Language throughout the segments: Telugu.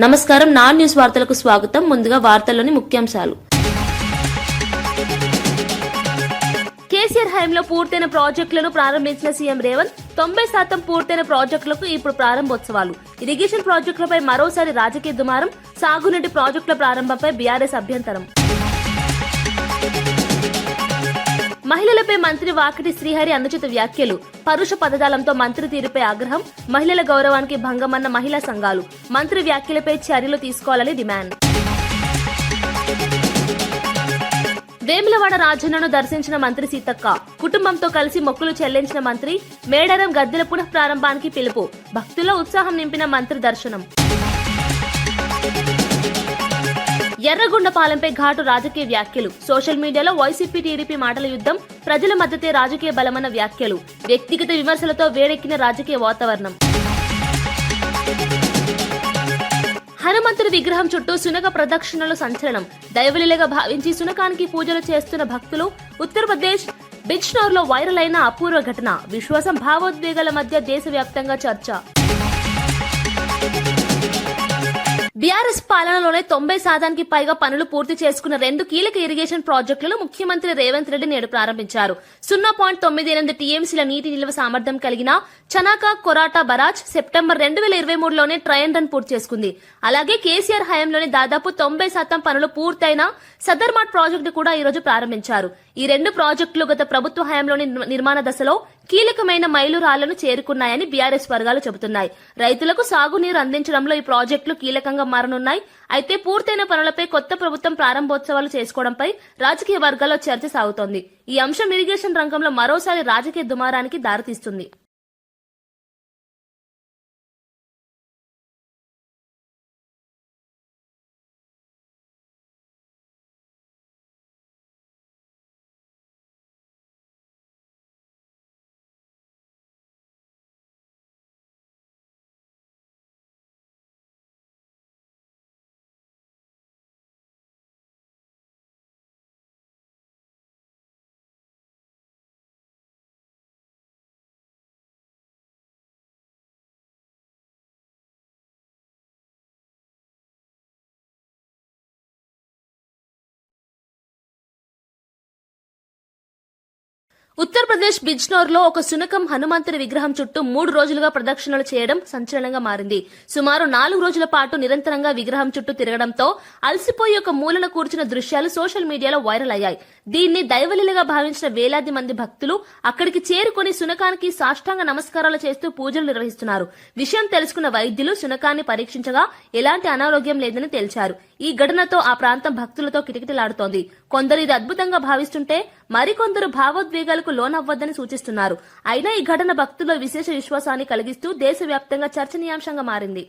నమస్కారం. నా న్యూస్ వార్తలకు స్వాగతం. ముందుగా వార్తల్లోని ముఖ్యాంశాలు. కేసీఆర్ హయాంలో పూర్తయిన ప్రాజెక్టులను ప్రారంభించిన సీఎం రేవంత్ తొంభై శాతం పూర్తయిన ప్రాజెక్టులకు ఇప్పుడు ప్రారంభోత్సవాలు. ఇరిగేషన్ ప్రాజెక్టులపై మరోసారి రాజకీయ దుమారం సాగునీటి ప్రాజెక్టుల ప్రారంభంపై బీఆర్ఎస్ అభ్యంతరం. మహిళలపై మంత్రి వాకిటి శ్రీహరి అనుచిత వ్యాఖ్యలు. పరుష పదజాలంతో మంత్రి తీరుపై ఆగ్రహం మహిళల గౌరవానికి భంగమన్న మహిళా సంఘాలు. మంత్రి వ్యాఖ్యలపై చర్యలు తీసుకోవాలని డిమాండ్. వేములవాడ రాజన్నను దర్శించిన మంత్రి సీతక్క కుటుంబంతో కలిసి మొక్కులు చెల్లించిన మంత్రి మేడారం గద్దెల పునః ప్రారంభానికి పిలుపు. భక్తుల్లో ఉత్సాహం నింపిన మంత్రి దర్శనం. ఎర్రగొండపాలెంపై ఘాటు రాజకీయ వ్యాఖ్యలు. సోషల్ మీడియాలో వైసీపీ టీడీపీ మాటల యుద్ధం ప్రజల మధ్యతే రాజకీయ బలమన్న వ్యాఖ్యలు. వ్యక్తిగత విమర్శలతో వేడెక్కిన రాజకీయ వాతావరణం. హనుమంతుడి విగ్రహం చుట్టూ సునక ప్రదక్షిణలు సంచలనం. దైవలీలగా భావించి సునకానికి పూజలు చేస్తున్న భక్తులు ఉత్తరప్రదేశ్ బిజ్నోర్లో వైరల్ అయిన అపూర్వ ఘటన. విశ్వాసం భావోద్వేగాల మధ్య దేశవ్యాప్తంగా చర్చ. బీఆర్ఎస్ పాలనలోనే తొంభై శాతానికి పైగా పనులు పూర్తి చేసుకున్న రెండు కీలక ఇరిగేషన్ ప్రాజెక్టులను ముఖ్యమంత్రి రేవంత్ రెడ్డి నేడు ప్రారంభించారు. సున్నా పాయింట్ తొమ్మిది ఎనిమిది టీఎంసీల నీటి నిల్వ సామర్థ్యం కలిగిన చనాకా కొరాటా బరాజ్ సెప్టెంబర్ రెండు వేల ఇరవై మూడులోనే ట్రయల్ రన్ పూర్తి చేసుకుంది. అలాగే కేసీఆర్ హయాంలోనే దాదాపు తొంభై శాతం పనులు పూర్తయిన సదర్మాట్ ప్రాజెక్టు కూడా ఈ రోజు ప్రారంభించారు. ఈ రెండు ప్రాజెక్టులు గత ప్రభుత్వ హయాంలోని నిర్మాణ దశలో కీలకమైన మైలురాళ్ళను చేరుకున్నాయని బీఆర్ఎస్ వర్గాలు చెబుతున్నాయి. రైతులకు సాగునీరు అందించడంలో ఈ ప్రాజెక్టులు కీలకంగా మారనున్నాయి. అయితే పూర్తయిన పనులపై కొత్త ప్రభుత్వం ప్రారంభోత్సవాలు చేసుకోవడంపై రాజకీయ వర్గాల్లో చర్చ సాగుతోంది. ఈ అంశం ఇరిగేషన్ రంగంలో మరోసారి రాజకీయ దుమారానికి దారితీస్తుంది. ఉత్తరప్రదేశ్ బిజ్నోర్లో ఒక సునకం హనుమంతుడి విగ్రహం చుట్టూ మూడు రోజులుగా ప్రదక్షిణలు చేయడం సంచలనంగా మారింది. సుమారు నాలుగు రోజుల పాటు నిరంతరంగా విగ్రహం చుట్టూ తిరగడంతో అలసిపోయి ఒక మూలన కూర్చున్న దృశ్యాలు సోషల్ మీడియాలో వైరల్ అయ్యాయి. దీన్ని దైవలీలగా భావించిన వేలాది మంది భక్తులు అక్కడికి చేరుకుని సునకానికి సాష్టాంగ నమస్కారాలు చేస్తూ పూజలు నిర్వహిస్తున్నారు. విషయం తెలుసుకున్న వైద్యులు సునకాన్ని పరీక్షించగా ఎలాంటి అనారోగ్యం లేదని తేల్చారు. ఈ ఘటనతో ఆ ప్రాంతం భక్తులతో కిటకిటలాడుతోంది కొందరు ఇది అద్భుతంగా భావిస్తుంటే మరికొందరు భావోద్వేగాలకు లోనవ్వద్దని సూచిస్తున్నారు అయినా ఈ ఘటన భక్తుల్లో విశేష విశ్వాసాన్ని కలిగిస్తూ దేశవ్యాప్తంగా చర్చనీయాంశంగా మారింది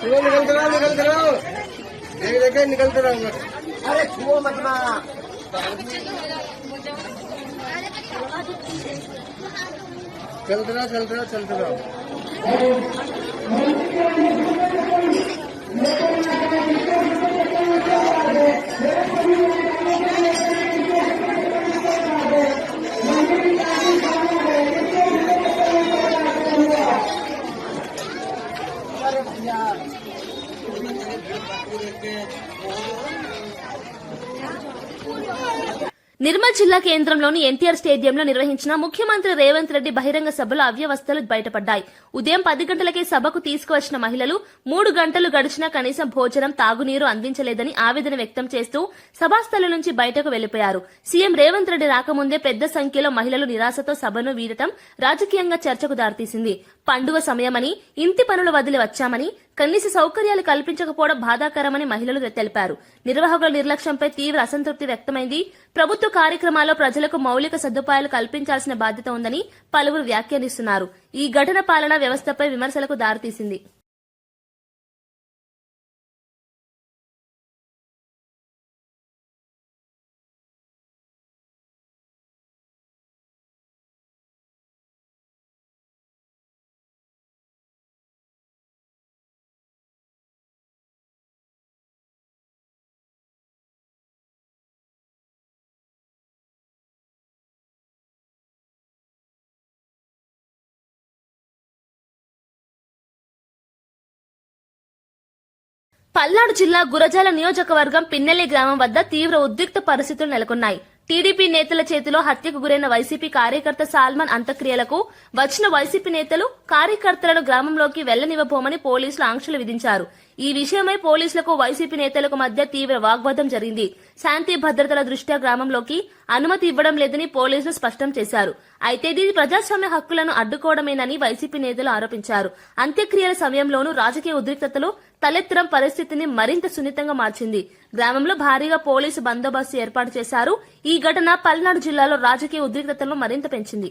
चलो निकल कर आओ निकल कर आओ देख देखे निकल कर आओ अरे छुओ मत माँ चलते रहो चलते रहो चलते रहो। జిల్లా కేంద్రంలోని ఎన్టీఆర్ స్టేడియంలో నిర్వహించిన ముఖ్యమంత్రి రేవంత్ రెడ్డి బహిరంగ సభలో అవ్యవస్థలు బయటపడ్డాయి. ఉదయం పది గంటలకే సభకు తీసుకువచ్చిన మహిళలు మూడు గంటలు గడిచినా కనీసం భోజనం తాగునీరు అందించలేదని ఆవేదన వ్యక్తం చేస్తూ సభాస్థలం నుంచి బయటకు వెళ్ళిపోయారు. సీఎం రేవంత్ రెడ్డి రాకముందే పెద్ద సంఖ్యలో మహిళలు నిరాశతో సభను వీడటం రాజకీయంగా చర్చకు దారితీసింది. పండుగ సమయమని ఇంటి పనులు వదిలి వచ్చామని కనీస సౌకర్యాలు కల్పించకపోవడం బాధాకరమని మహిళలు తెలిపారు. నిర్వాహకుల నిర్లక్ష్యంపై తీవ్ర అసంతృప్తి వ్యక్తమైంది. ప్రభుత్వ కార్యక్రమాల్లో ప్రజలకు మౌలిక సదుపాయాలు కల్పించాల్సిన బాధ్యత ఉందని పలువురు వ్యాఖ్యానిస్తున్నారు. ఈ ఘటన పాలనా వ్యవస్థపై విమర్శలకు దారితీసింది. పల్నాడు జిల్లా గురజాల నియోజకవర్గం పిన్నెల్లి గ్రామం వద్ద తీవ్ర ఉద్రిక్త పరిస్థితులు నెలకొన్నాయి. టీడీపీ నేతల చేతిలో హత్యకు గురైన వైసీపీ కార్యకర్త సాల్మన్ అంత్యక్రియలకు వచ్చిన వైసీపీ నేతలు కార్యకర్తలను గ్రామంలోకి వెళ్ళనివ్వబోమని పోలీసులు ఆంక్షలు విధించారు. ఈ విషయమై పోలీసులకు వైసీపీ నేతలకు మధ్య తీవ్ర వాగ్వాదం జరిగింది. శాంతి భద్రతల దృష్ట్యా గ్రామంలోకి అనుమతి ఇవ్వడం లేదని పోలీసులు స్పష్టం చేశారు. అయితే దీని ప్రజాస్వామ్య హక్కులను అడ్డుకోవడమేనని వైసీపీ నేతలు ఆరోపించారు. అంత్యక్రియల సమయంలోనూ రాజకీయ ఉద్రిక్తతలు తలెత్తడం పరిస్థితిని మరింత సున్నితంగా మార్చింది. గ్రామంలో భారీగా పోలీసు బందోబస్తు ఏర్పాటు చేశారు. ఈ ఘటన పల్నాడు జిల్లాలో రాజకీయ ఉద్రిక్తతలను మరింత పెంచింది.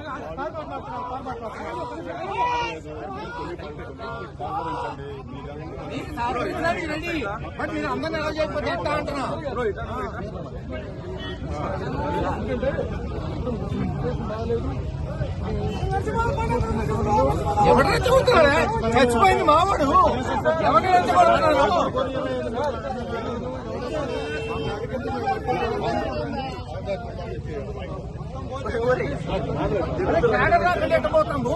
బట్ మీరు అందరిని ఎలా చేయకపోతే ఎట్లా అంటున్నా ఎవరు రెచ్చగొడుతున్నారా చచ్చిపోయింది మావాడు. ఎవరిని రెచ్చగొడుతున్నారు క్యాడర్ ఎట్టబోతాము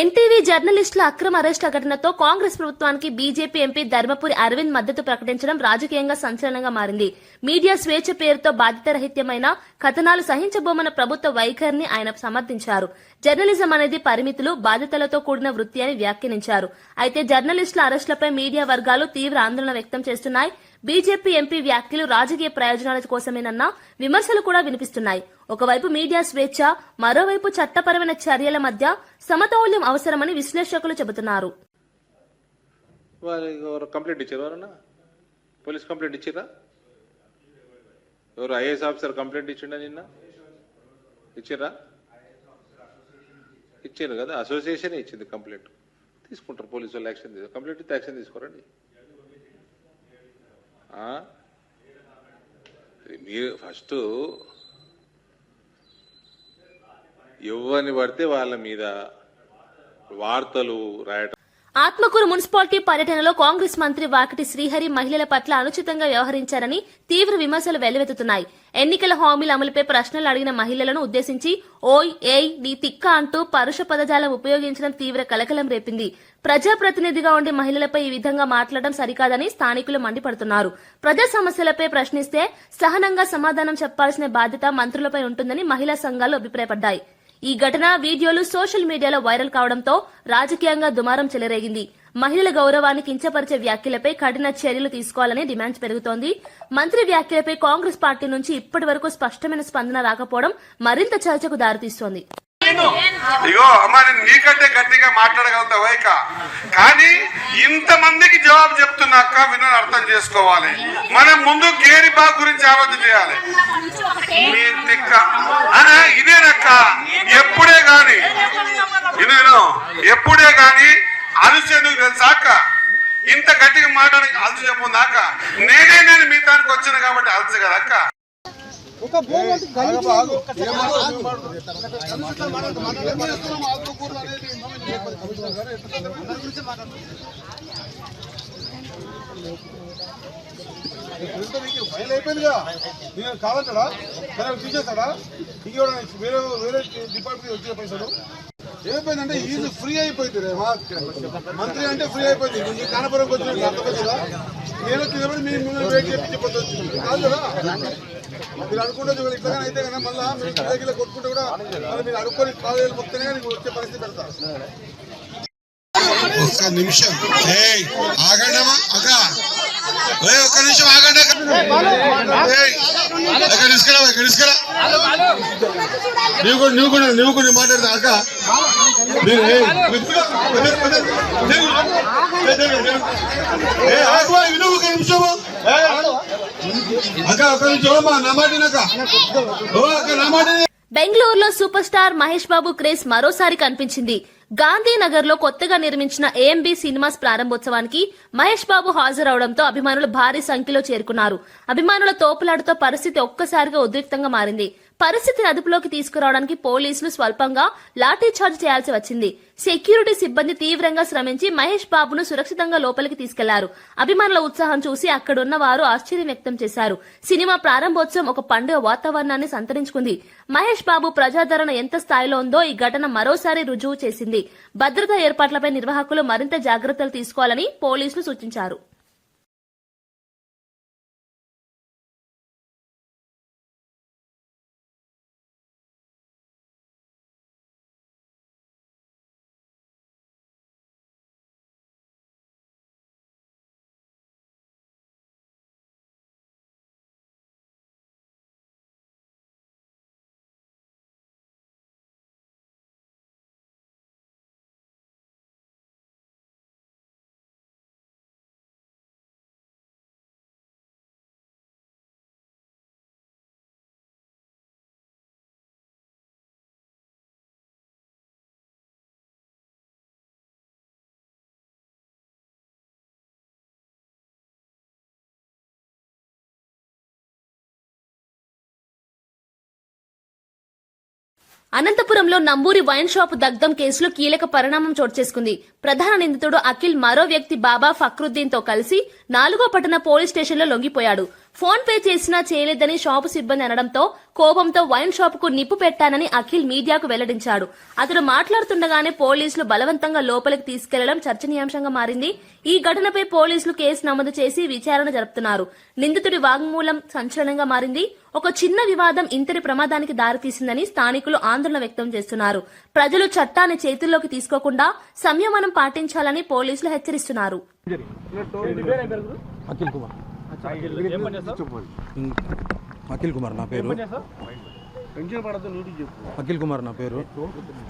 ఎన్టీవీ జర్నలిస్టుల అక్రమ అరెస్టుల ఘటనతో కాంగ్రెస్ ప్రభుత్వానికి బీజేపీ ఎంపీ ధర్మపురి అరవింద్ మద్దతు ప్రకటించడం రాజకీయంగా సంచలనంగా మారింది. మీడియా స్వేచ్ఛ పేరుతో బాధ్యతరహిత్యమైన కథనాలు సహించబోమన్న ప్రభుత్వ వైఖరిని ఆయన సమర్థించారు. జర్నలిజం అనేది పరిమితులు బాధ్యతలతో కూడిన వృత్తి అని వ్యాఖ్యానించారు. అయితే జర్నలిస్టుల అరెస్టులపై మీడియా వర్గాలు తీవ్ర ఆందోళన వ్యక్తం చేస్తున్నాయి. బీజేపీ ఎంపీ వ్యాఖ్యలు రాజకీయ ప్రయోజనాల కోసమేనన్న విమర్శలు కూడా వినిపిస్తున్నాయి. ఒకవైపు మీడియా స్వేచ్ఛ మరోవైపు చట్టపరమైన చర్యల మధ్య సమతౌల్యం అవసరమని విశ్లేషకులు చెబుతున్నారు. కంప్లైంట్ ఇచ్చారు ఎవరన్నా? పోలీస్ కంప్లైంట్ ఇచ్చిరా ఎవరు ఐఏఎస్ ఆఫీసర్ కంప్లైంట్ ఇచ్చిండా నిన్న? ఇచ్చిరా ఇచ్చారు కదా అసోసియేషన్ ఇచ్చింది కంప్లైంట్. తీసుకుంటారు పోలీసు వాళ్ళు యాక్షన్ తీసుకు కంప్లైంట్ ఇస్తే యాక్షన్ తీసుకోరండి. మీరు ఫస్ట్ ఎవరిని పడితే వాళ్ళ మీద వార్తలు రాయటం. ఆత్మకూరు మున్సిపాలిటీ పర్యటనలో కాంగ్రెస్ మంత్రి వాకిటి శ్రీహరి మహిళల పట్ల అనుచితంగా వ్యవహరించారని తీవ్ర విమర్శలు వెల్లువెత్తుతున్నాయి. ఎన్నికల హామీల అమలుపై ప్రశ్నలు అడిగిన మహిళలను ఉద్దేశించి ఓయ్ ఏయ్ నీ తిక్క అంటూ పరుష పదజాలం ఉపయోగించడం తీవ్ర కలకలం రేపింది. ప్రజాప్రతినిధిగా ఉండే మహిళలపై ఈ విధంగా మాట్లాడడం సరికాదని స్థానికులు మండిపడుతున్నారు. ప్రజా సమస్యలపై ప్రశ్నిస్తే సహనంగా సమాధానం చెప్పాల్సిన బాధ్యత మంత్రులపై ఉంటుందని మహిళా సంఘాలు అభిప్రాయపడ్డాయి. ఈ ఘటన వీడియోలు సోషల్ మీడియాలో వైరల్ కావడంతో రాజకీయంగా దుమారం చెలరేగింది. మహిళల గౌరవాన్ని కించపరిచే వ్యాఖ్యలపై కఠిన చర్యలు తీసుకోవాలని డిమాండ్ పెరుగుతోంది. మంత్రి వ్యాఖ్యలపై కాంగ్రెస్ పార్టీ నుంచి ఇప్పటి వరకు స్పష్టమైన స్పందన రాకపోవడం మరింత చర్చకు దారితీస్తోంది. ఇగో అమ్మ నేను నీకంటే గట్టిగా మాట్లాడగలుగుతావు ఇక? కానీ ఇంతమందికి జవాబు చెప్తున్నాక వినని అర్థం చేసుకోవాలి. మనం ముందు గేరి బాగు గురించి ఆలోచన చేయాలి. తిక్క. ఇదేనక్క? ఎప్పుడే గాని. నేను ఎప్పుడే గాని తెలుసా తెలుసాక ఇంత గట్టిగా మాట్లాడడానికి అలసి చెప్పుందాక నేనే నేను మిగతానికి వచ్చాను కాబట్టి అలసి కదా అక్క. ఫైల్ అయిపోయిందిగా. నేను కావాలంటాడా? సరే తీసేస్తాడా? ఇంకెవడ వేరే వేరే డిపార్ట్మెంట్ వచ్చిన పైసలు. ఏమైపోయిందంటే ఈజీ ఫ్రీ అయిపోయింది రే మంత్రి అంటే ఫ్రీ అయిపోయింది. ఈ కానపురంకి వచ్చిన అర్థమైంది నేను తినబడి మీరు మిమ్మల్ని వెయిట్ చేయించి పొద్దు కాదు కదా? మీరు అనుకుంటే చూడండి ఇట్లాగానే అయితే కదా మళ్ళీ మీరు దగ్గర కొట్టుకుంటే కూడా మళ్ళీ మీరు అనుకోని కాలేజీలు మొత్తనే నీకు వచ్చే పరిస్థితి పెడతా. ఒక్క నిమిషం. ఏయ్ ఆగండమ్మా అక్క. ఒక్క నిమిషం ఆగండి అక్కడ తీసుకురా ఇక్కడ తీసుకురా నువ్వు కూడా నువ్వు కూడా నువ్వు కూడా మాట్లాడతా అక్క. విను ఒక నిమిషము అక్క ఒక్క నిమిషం నా అక్క నా. బెంగళూరులో super star Mahesh Babu craze మరోసారి కనిపించింది. గాంధీనగర్లో కొత్తగా నిర్మించిన ఏఎంబి సినిమాస్ ప్రారంభోత్సవానికి మహేష్ బాబు హాజరవడంతో అభిమానులు భారీ సంఖ్యలో చేరుకున్నారు. అభిమానుల తోపులాటతో పరిస్థితి ఒక్కసారిగా ఉద్రిక్తంగా మారింది. పరిస్థితిని అదుపులోకి తీసుకురావడానికి పోలీసులు స్వల్పంగా లాఠీఛార్జ్ చేయాల్సి వచ్చింది. సెక్యూరిటీ సిబ్బంది తీవ్రంగా శ్రమించి మహేష్ బాబును సురక్షితంగా లోపలికి తీసుకెళ్ళారు. అభిమానుల ఉత్సాహం చూసి అక్కడున్న వారు ఆశ్చర్యం వ్యక్తం చేశారు. సినిమా ప్రారంభోత్సవం ఒక పండుగ వాతావరణాన్ని సంతరించుకుంది. మహేష్ బాబు ప్రజాదరణ ఎంత స్థాయిలో ఉందో ఈ ఘటన మరోసారి రుజువు చేసింది. భద్రతా ఏర్పాట్లపై నిర్వాహకులు మరింత జాగ్రత్తలు తీసుకోవాలని పోలీసులు సూచించారు. అనంతపురంలో నంబూరి వైన్ షాప్ దగ్ధం కేసులో కీలక పరిణామం చోటు చేసుకుంది. ప్రధాన నిందితుడు అఖిల్ మరో వ్యక్తి బాబా ఫక్రుద్దీన్తో కలిసి నాలుగో పట్టణ పోలీస్ స్టేషన్లో లొంగిపోయాడు. ఫోన్ పే చేసినా చేయలేదని షాపు సిబ్బంది అనడంతో కోపంతో వైన్ షాప్కు నిప్పు పెట్టానని అఖిల్ మీడియాకు వెల్లడించాడు. అతడు మాట్లాడుతుండగానే పోలీసులు బలవంతంగా లోపలికి తీసుకెళ్ళడం చర్చనీయాంశంగా మారింది. ఈ ఘటనపై పోలీసులు కేసు నమోదు చేసి విచారణ జరుపుతున్నారు. నిందితుడి వాంగ్మూలం సంచలనంగా మారింది. ఒక చిన్న వివాదం ఇంతటి ప్రమాదానికి దారితీసిందని స్థానికులు ఆందోళన వ్యక్తం చేస్తున్నారు. ప్రజలు చట్టాన్ని చేతుల్లోకి తీసుకోకుండా సంయమనం పాటించాలని పోలీసులు హెచ్చరిస్తున్నారు. అఖిల్ కుమార్. అఖిల్ కుమార్ నా పేరు. అఖిల్ కుమార్ నా పేరు.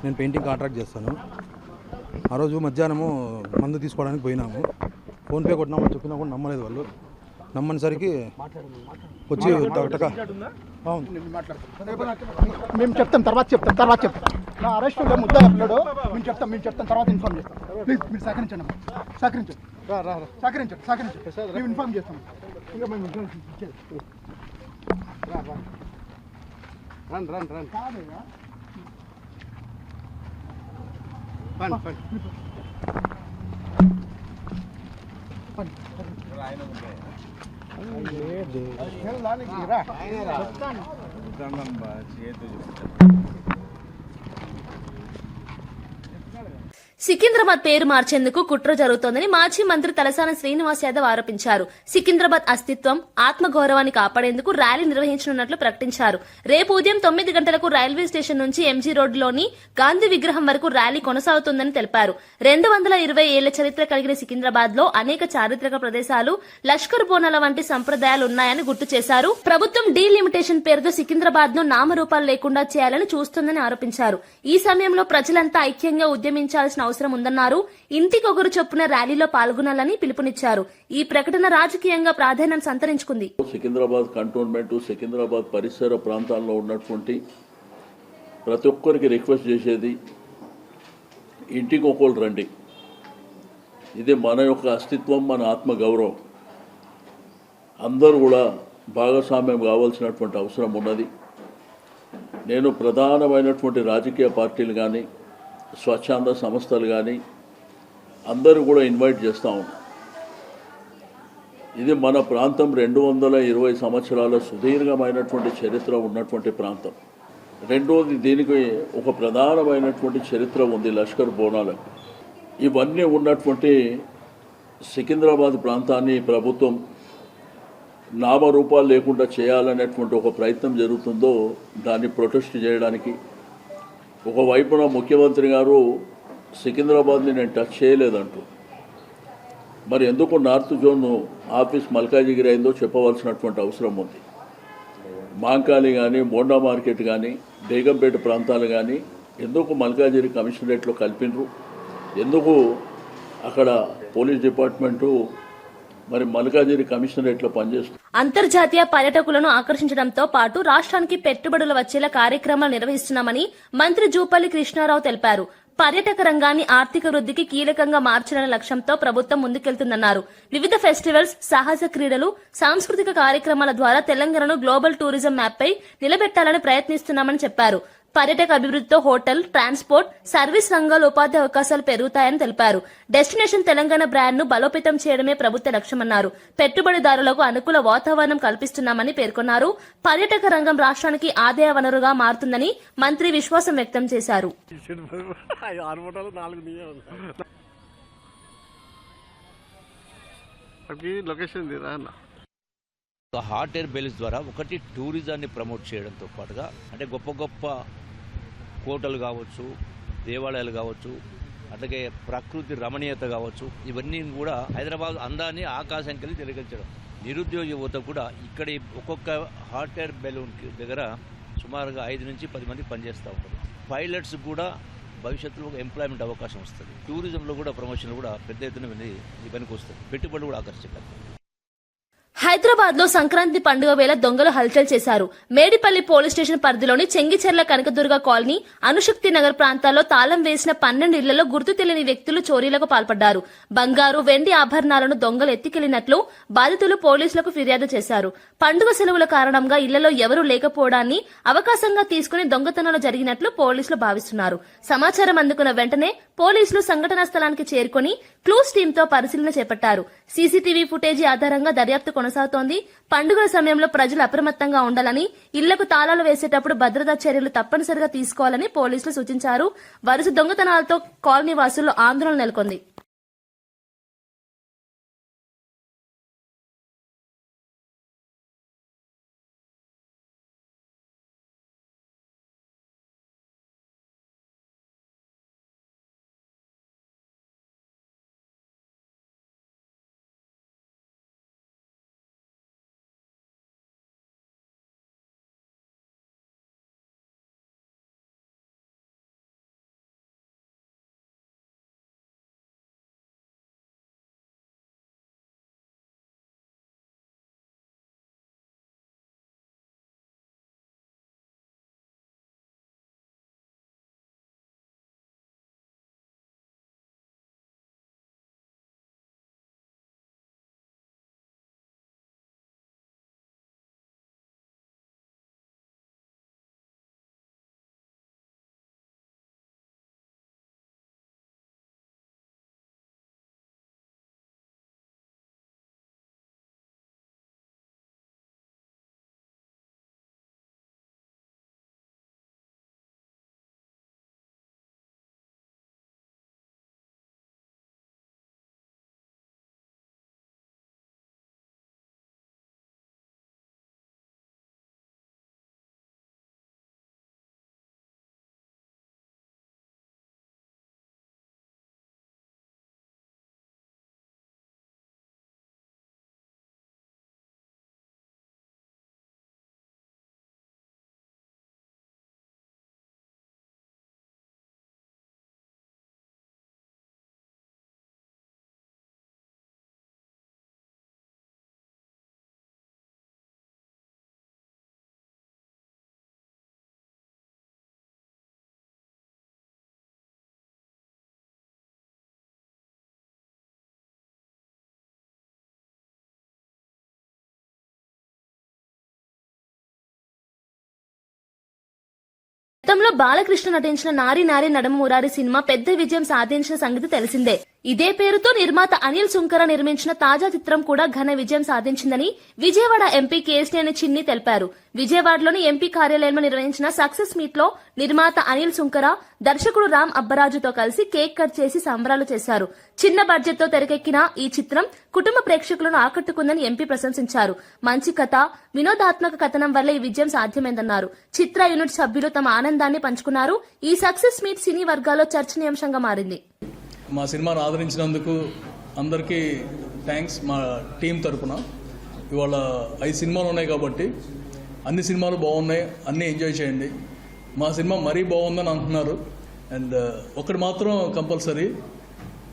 నేను పెయింటింగ్ కాంట్రాక్ట్ చేస్తాను. ఆ రోజు మధ్యాహ్నము మందు తీసుకోవడానికి పోయినాము. ఫోన్పే కొట్టినామని చెప్పినా కూడా నమ్మలేదు వాళ్ళు. నమ్మనిసరికి వచ్చి మేము చెప్తాం తర్వాత చెప్తాం తర్వాత చెప్తాం. నా అరెస్ట్ ముద్ద మేము చెప్తాం మేము చెప్తాం తర్వాత ఇన్ఫార్మ్ చేస్తాం. ప్లీజ్ మీరు సహకరించండి. సహకరించండి. రా రా రా. సహకరించండి సహకరించండి. మేము ఇన్ఫార్మ్ చేస్తాం. ఇంకా మేము. రా రా. Run run run. కాదయ్యా. పని పని. వెళ్ళడానికి రా చెప్తాను సికింద్రాబాద్ పేరు మార్చేందుకు కుట్ర జరుగుతోందని మాజీ మంత్రి తలసాని శ్రీనివాస్ యాదవ్ ఆరోపించారు. సికింద్రాబాద్ అస్తిత్వం ఆత్మగౌరవాన్ని కాపాడేందుకు ర్యాలీ నిర్వహించనున్నట్లు ప్రకటించారు. రేపు ఉదయం తొమ్మిది గంటలకు రైల్వే స్టేషన్ నుంచి ఎంజీ రోడ్డులోని గాంధీ విగ్రహం వరకు ర్యాలీ కొనసాగుతుందని తెలిపారు. రెండు వందల ఇరవై ఏళ్ళ చరిత్ర కలిగిన సికింద్రాబాద్లో అనేక చారిత్రక ప్రదేశాలు లష్కర్ బోనాల వంటి సంప్రదాయాలు ఉన్నాయని గుర్తు చేశారు. ప్రభుత్వం డీలిమిటేషన్ పేరుతో సికింద్రాబాద్ను నామరూపాలు లేకుండా చేయాలని చూస్తుందని ఆరోపించారు. ఈ సమయంలో ప్రజలంతా ఐక్యంగా ఉద్యమించాల్సిన అవసరం ఉందన్నారు. ఇంటికొకరు చొప్పున ర్యాలీలో పాల్గొనాలని పిలుపునిచ్చారు. ఈ ప్రకటన రాజకీయంగా ప్రాధాన్యం సంతరించుకుంది. సికింద్రాబాద్ కంటోన్మెంట్ సికింద్రాబాద్ పరిసర ప్రాంతాల్లో ఉన్నటువంటి ప్రతి ఒక్కరికి రిక్వెస్ట్ చేసేది ఇంటికొకరు రండి. ఇది మన యొక్క అస్తిత్వం మన ఆత్మ గౌరవం అందరూ కూడా భాగస్వామ్యం కావాల్సినటువంటి అవసరం ఉన్నది. నేను ప్రధానమైనటువంటి రాజకీయ పార్టీలు కానీ స్వచ్ఛంద సంస్థలు కానీ అందరూ కూడా ఇన్వైట్ చేస్తూ ఉన్నాం. ఇది మన ప్రాంతం రెండు వందల ఇరవై సంవత్సరాల సుదీర్ఘమైనటువంటి చరిత్ర ఉన్నటువంటి ప్రాంతం. రెండోది దీనికి ఒక ప్రధానమైనటువంటి చరిత్ర ఉంది లష్కర్ బోనాలకు. ఇవన్నీ ఉన్నటువంటి సికింద్రాబాద్ ప్రాంతాన్ని ప్రభుత్వం నామరూపాలు లేకుండా చేయాలనేటువంటి ఒక ప్రయత్నం జరుగుతుందో దాన్ని ప్రొటెస్ట్ చేయడానికి ఒకవైపున ముఖ్యమంత్రి గారు సికింద్రాబాద్ని నేను టచ్ చేయలేదంటూ. మరి ఎందుకు నార్త్ జోన్ ఆఫీస్ మల్కాజిగిరి అయిందో చెప్పవలసినటువంటి అవసరం ఉంది. మాంకాలి కానీ మోండా మార్కెట్ కానీ బేగంపేట ప్రాంతాలు కానీ ఎందుకు మల్కాజిగిరి కమిషనరేట్లో కలిపినరు ఎందుకు అక్కడ పోలీస్ డిపార్ట్మెంటు మరి మల్కాజిరి కమిషనరేట్లో పనిచేస్తుంది అంతర్జాతీయ పర్యాటకులను ఆకర్షించడంతో పాటు రాష్ట్రానికి పెట్టుబడులు వచ్చేలా కార్యక్రమాలు నిర్వహిస్తున్నామని మంత్రి జూపల్లి కృష్ణారావు తెలిపారు. పర్యాటక రంగాన్ని ఆర్థిక వృద్ధికి కీలకంగా మార్చాలనే లక్ష్యంతో ప్రభుత్వం ముందుకెళ్తుందన్నారు. వివిధ ఫెస్టివల్స్ సాహస క్రీడలు సాంస్కృతిక కార్యక్రమాల ద్వారా తెలంగాణను గ్లోబల్ టూరిజం మ్యాప్పై నిలబెట్టాలని ప్రయత్నిస్తున్నామని చెప్పారు. పర్యాటక అభివృద్ధితో హోటల్ ట్రాన్స్పోర్ట్ సర్వీస్ రంగాల్లో ఉపాధి అవకాశాలు పెరుగుతాయని తెలిపారు. డెస్టినేషన్ తెలంగాణ బ్రాండ్ను బలోపేతం చేయడమే ప్రభుత్వ లక్ష్యమన్నారు. పెట్టుబడిదారులకు అనుకూల వాతావరణం కల్పిస్తున్నామని పేర్కొన్నారు. పర్యాటక రంగం రాష్ట్రానికి ఆదాయ వనరుగా మారుతుందని మంత్రి విశ్వాసం వ్యక్తం చేశారు. లొకేషన్ దిరా అన్న. ఒక హాట్ ఎయిర్ బెలూన్స్ ద్వారా ఒకటి టూరిజాన్ని ప్రమోట్ చేయడంతో పాటుగా అంటే గొప్ప గొప్ప కోటలు కావచ్చు దేవాలయాలు కావచ్చు అట్లాగే ప్రకృతి రమణీయత కావచ్చు ఇవన్నీ కూడా హైదరాబాద్ అందాన్ని ఆకాశానికి వెళ్ళి తిరగల్చడం. నిరుద్యోగ యువత కూడా ఇక్కడ ఒక్కొక్క హాట్ ఎయిర్ బెలూన్ దగ్గర సుమారుగా ఐదు నుంచి పది మంది పనిచేస్తూ ఉంటారు. పైలట్స్ కూడా భవిష్యత్తులో ఒక ఎంప్లాయ్మెంట్ అవకాశం వస్తుంది. టూరిజంలో కూడా ప్రమోషన్లు కూడా పెద్ద ఎత్తున ఇది ఈ పనికి వస్తుంది. పెట్టుబడులు కూడా ఆకర్షిస్తారు హైదరాబాద్లో సంక్రాంతి పండుగ వేళ దొంగలు హల్చల్ చేశారు. మేడిపల్లి పోలీస్ స్టేషన్ పరిధిలోని చెంగిచెర్ల కనకదుర్గ కాలనీ అనుశక్తి నగర్ ప్రాంతాల్లో తాళం వేసిన పన్నెండు ఇళ్ళలో గుర్తు తెలియని వ్యక్తులు చోరీలకు పాల్పడ్డారు. బంగారు వెండి ఆభరణాలను దొంగలు ఎత్తికెళ్ళినట్లు బాధితులు పోలీసులకు ఫిర్యాదు చేశారు. పండుగ సెలవుల కారణంగా ఇళ్ళలో ఎవరూ లేకపోవడాన్ని అవకాశంగా తీసుకుని దొంగతనాలు జరిగినట్లు పోలీసులు భావిస్తున్నారు. సమాచారం అందుకున్న వెంటనే పోలీసులు సంఘటనా స్థలానికి చేరుకుని క్లూస్ టీంతో పరిశీలన చేపట్టారు. సీసీటీవీ ఫుటేజీ ఆధారంగా దర్యాప్తు కొనసాగుతోంది. పండుగల సమయంలో ప్రజలు అప్రమత్తంగా ఉండాలని ఇళ్ళకు తాళాలు వేసేటప్పుడు భద్రతా చర్యలు తప్పనిసరిగా తీసుకోవాలని పోలీసులు సూచించారు. వరుస దొంగతనాలతో కాలనీ వాసుల్లో ఆందోళన నెలకొంది. గతంలో బాలకృష్ణ నటించిన నారి నారి నడమ మురారి సినిమా పెద్ద విజయం సాధించిన సంగతి తెలిసిందే. ఇదే పేరుతో నిర్మాత అనిల్ సుంకర నిర్మించిన తాజా చిత్రం కూడా ఘన విజయం సాధించిందని విజయవాడ ఎంపీ కేసినేని చిన్ని తెలిపారు. విజయవాడలోని ఎంపీ కార్యాలయంలో నిర్వహించిన సక్సెస్ మీట్లో నిర్మాత అనిల్ సుంకర దర్శకుడు రామ్ అబ్బరాజుతో కలిసి కేక్ కట్ చేసి సంబరాలు చేశారు. చిన్న బడ్జెట్తో తెరకెక్కిన ఈ చిత్రం కుటుంబ ప్రేక్షకులను ఆకట్టుకుందని ఎంపీ ప్రశంసించారు. మంచి కథ వినోదాత్మక కథనం వల్ల ఈ విజయం సాధ్యమైందన్నారు. చిత్ర యూనిట్ సభ్యులు తమ ఆనందాన్ని పంచుకున్నారు. ఈ సక్సెస్ మీట్ సినీ వర్గాల్లో చర్చనీయాంశంగా మారింది. మా సినిమాను ఆదరించినందుకు అందరికీ థ్యాంక్స్ మా టీం తరఫున ఇవాళ ఐదు సినిమాలు ఉన్నాయి కాబట్టి అన్ని సినిమాలు బాగున్నాయి అన్నీ ఎంజాయ్ చేయండి. మా సినిమా మరీ బాగుందని అంటున్నారు. అండ్ uh, ఒకటి మాత్రం కంపల్సరీ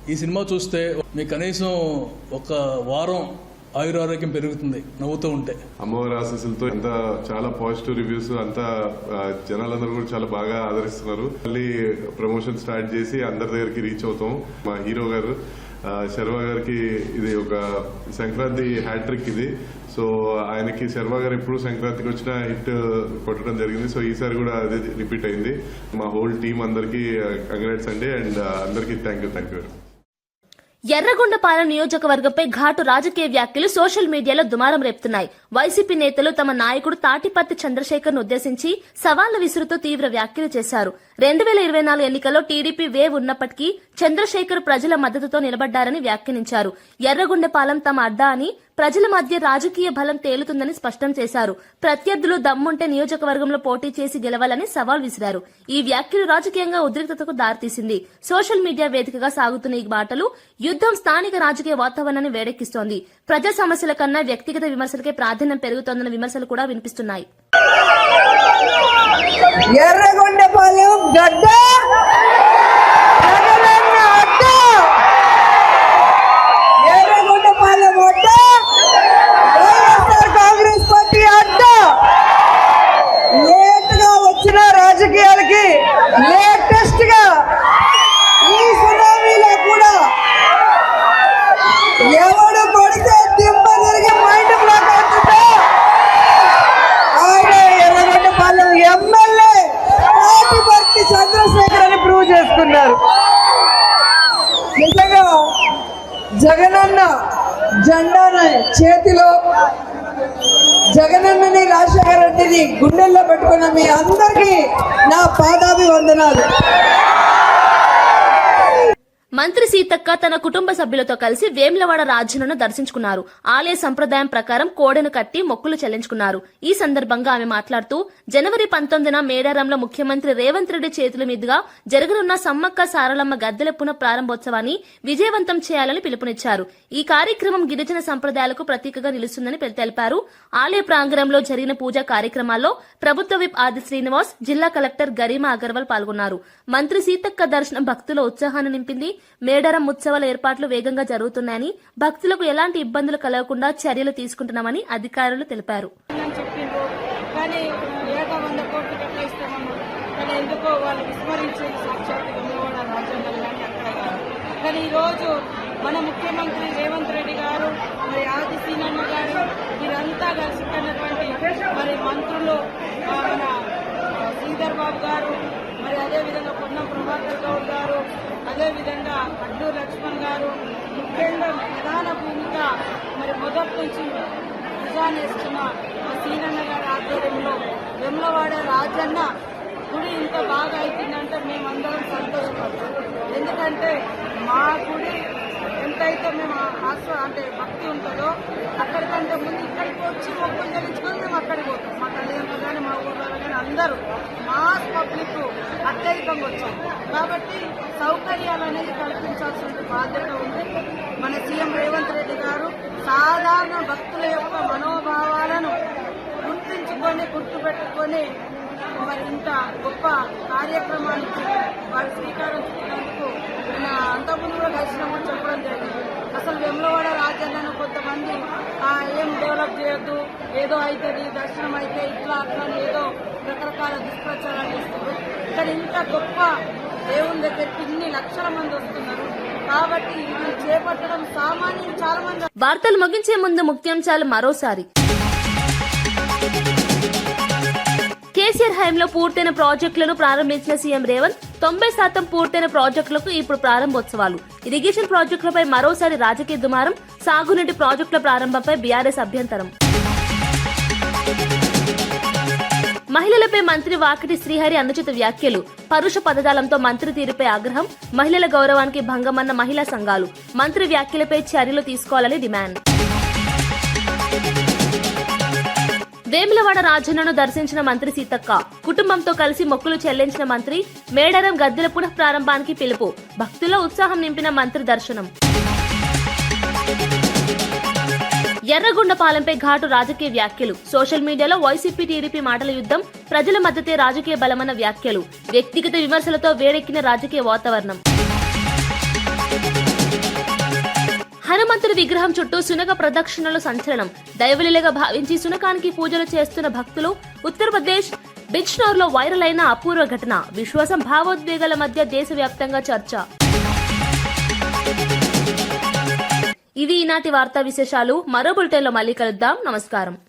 ఈ సినిమా చూస్తే మీకు కనీసం ఒక వారం ఆయురారోగ్యం పెరుగుతుంది నవ్వుతూ ఉంటే. అమ్మవారి ఆశీస్సులతో ఇంత చాలా పాజిటివ్ రివ్యూస్ అంతా జనాలందరూ కూడా చాలా బాగా ఆదరిస్తున్నారు. మళ్ళీ ప్రమోషన్ స్టార్ట్ చేసి అందరి దగ్గరికి రీచ్ అవుతాం. మా హీరో గారు శర్మ శర్వా గారికి ఇది ఒక సంక్రాంతి హ్యాట్రిక్ ఇది. సో ఆయనకి శర్వా గారు ఎప్పుడు సంక్రాంతికి వచ్చిన హిట్ కొట్టడం జరిగింది. సో ఈసారి కూడా అదే రిపీట్ అయింది. మా హోల్ టీం అందరికీ కంగ్రాట్స్ అండి. అండ్ అందరికీ thank you thank you Yerragondapalem నియోజకవర్గంపై ఘాటు రాజకీయ వ్యాఖ్యలు సోషల్ మీడియాలో దుమారం రేపుతున్నాయి. వైసీపీ నేతలు తమ నాయకుడు తాటిపత్తి చంద్రశేఖర్ను ఉద్దేశించి సవాళ్ళు విసురుతూ తీవ్ర వ్యాఖ్యలు చేశారు. రెండు వేల ఇరవై నాలుగు ఎన్నికల్లో టీడీపీ వేవ్ ఉన్నప్పటికీ చంద్రశేఖర్ ప్రజల మద్దతుతో నిలబడ్డారని వ్యాఖ్యానించారు. ఎర్రగొండపాలెం తమ అడ్డా అని ప్రజల మధ్య రాజకీయ బలం తేలుతుందని స్పష్టం చేశారు. ప్రత్యర్థులు దమ్ముంటే నియోజకవర్గంలో పోటీ చేసి గెలవాలని సవాల్ విసిరారు. ఈ వ్యాఖ్యలు రాజకీయంగా ఉద్రిక్తతకు దారితీసింది. సోషల్ మీడియా వేదికగా సాగుతున్న ఈ మాటలు యుద్దం స్థానిక రాజకీయ వాతావరణాన్ని వేడెక్కిస్తోంది. ప్రజా సమస్యల కన్నా వ్యక్తిగత విమర్శలకే ప్రాధాన్యం పెరుగుతోందన్న విమర్శలు కూడా వినిపిస్తున్నాయి. ఎర్రగొండపాలెం గడ్డ జెండాను చేతిలో జగనన్నని రాజశేఖర రెడ్డిని గుండెల్లో పెట్టుకున్న మీ అందరికీ నా పాదాభివందనాలు. మంత్రి సీతక్క తన కుటుంబ సభ్యులతో కలిసి వేములవాడ రాజులను దర్శించుకున్నారు. ఆలయ సంప్రదాయం ప్రకారం కోడెను కట్టి మొక్కులు చెల్లించుకున్నారు. ఈ సందర్భంగా ఆమె మాట్లాడుతూ జనవరి పంతొమ్మిదిన మేడారంలో ముఖ్యమంత్రి రేవంత్ రెడ్డి చేతుల మీదుగా జరగనున్న సమ్మక్క సారలమ్మ గద్దెల పునః ప్రారంభోత్సవాన్ని విజయవంతం చేయాలని పిలుపునిచ్చారు. ఈ కార్యక్రమం గిరిజన సంప్రదాయాలకు ప్రతీకగా నిలుస్తుందని తెలిపారు. ఆలయ ప్రాంగణంలో జరిగిన పూజా కార్యక్రమాల్లో ప్రభుత్వ విప్ ఆది శ్రీనివాస్ జిల్లా కలెక్టర్ గరిమా అగర్వాల్ పాల్గొన్నారు. మంత్రి సీతక్క దర్శనం భక్తుల ఉత్సాహాన్ని నింపింది మేడారం ఉత్సవాల ఏర్పాట్లు వేగంగా జరుగుతున్నాయని భక్తులకు ఎలాంటి ఇబ్బందులు కలగకుండా చర్యలు తీసుకుంటున్నామని అధికారులు తెలిపారు. కానీ ఏటా వంద ఈరోజు మన ముఖ్యమంత్రి రేవంత్ రెడ్డి గారు మరి ఆది సీనన్న గారు వీరంతా కలిసిపోయినటువంటి మరి మంత్రులు మన శ్రీధర్ బాబు గారు మరి అదేవిధంగా పొన్నం ప్రభాకర్ గౌడ్ అడ్డు లక్ష్మణ్ గారు ముఖ్యంగా ప్రధాన భూమిక మరి మొదటి నుంచి నిజానేస్తున్న మా సీనన్న గారి ఆధ్వర్యంలో వెమ్లవాడ రాజన్న గుడి ఇంత బాగా అవుతుందంటే మేమందరం సంతోషపడతాం. ఎందుకంటే మా గుడి ఎక్కడైతే మేము ఆశ్వ అంటే భక్తి ఉంటుందో అక్కడికంటే ముందు ఇక్కడికి వచ్చి మొక్కులు చెల్లించుకొని మేము అక్కడికి పోతాం. మా తల్లిదండ్రులు కానీ మా ఊళ్ళో కానీ అందరూ మాస్ పబ్లిక్ అత్యధికంగా వచ్చాం. కాబట్టి సౌకర్యాలు అనేది కల్పించాల్సిన బాధ్యత ఉంది. మన సీఎం రేవంత్ రెడ్డి గారు సాధారణ భక్తుల యొక్క మనోభావాలను గుర్తించుకొని గుర్తుపెట్టుకొని మరి ఇంత గొప్ప కార్యక్రమానికి వారు శ్రీకారం చుట్టినందుకు అంతకుముందు కూడా కలిసినప్పుడు చెప్పడం అసలు వెమ్లవాడ రాజన్నను కొంతమంది ఆ, ఏం డెవలప్ చేయొద్దు ఏదో అవుతుంది దర్శనం అయితే ఇట్లా అట్లా ఏదో రకరకాల దుష్ప్రచారాలు చేస్తారు కానీ ఇంత గొప్ప దేవుని దగ్గరికి ఇన్ని లక్షల మంది వస్తున్నారు. కాబట్టి ఇది చేపట్టడం సామాన్యం చాలా మంది వార్తలు ముగించే ముందు ముఖ్యాంశాలు మరోసారి. కేసీఆర్ హయాంలో పూర్తయిన ప్రాజెక్టులను ప్రారంభించిన సీఎం రేవంత్ తొంభై శాతం పూర్తయిన ప్రాజెక్టులకు ఇప్పుడు ప్రారంభోత్సవాలు. ఇరిగేషన్ ప్రాజెక్టులపై మరోసారి రాజకీయ దుమారం సాగునీటి ప్రాజెక్టుల ప్రారంభంపై బీఆర్ఎస్ అభ్యంతరం. మహిళలపై మంత్రి వాకిటి శ్రీహరి అనుచిత వ్యాఖ్యలు పరుష పదజాలంతో మంత్రి తీరుపై ఆగ్రహం మహిళల గౌరవానికి భంగమన్న మహిళా సంఘాలు మంత్రి వ్యాఖ్యలపై చర్యలు తీసుకోవాలని డిమాండ్. వేములవాడ రాజన్నను దర్శించిన మంత్రి సీతక్క కుటుంబంతో కలిసి మొక్కులు చెల్లించిన మంత్రి మేడారం గద్దెల పునః ప్రారంభానికి పిలుపు భక్తుల్లో ఉత్సాహం నింపిన మంత్రి దర్శనం. ఎర్రగొండపాలెంపై ఘాటు రాజకీయ వ్యాఖ్యలు సోషల్ మీడియాలో వైసీపీ టీడీపీ మాటల యుద్ధం ప్రజల మద్దతే రాజకీయ బలమన్న వ్యాఖ్యలు వ్యక్తిగత విమర్శలతో వేడెక్కిన రాజకీయ వాతావరణం. హనుమంతుడి విగ్రహం చుట్టూ సునక ప్రదక్షిణలు సంచలనం. దైవలీలగా భావించి సునకానికి పూజలు చేస్తున్న భక్తులు ఉత్తరప్రదేశ్ బిజ్నోర్లో వైరల్ అయిన అపూర్వ ఘటన. విశ్వాసం భావోద్వేగాల మధ్య దేశవ్యాప్తంగా చర్చ. ఇవి ఈనాటి వార్తా విశేషాలు. మరో బులెటిన్లో మళ్ళీ కలుద్దాం. నమస్కారం.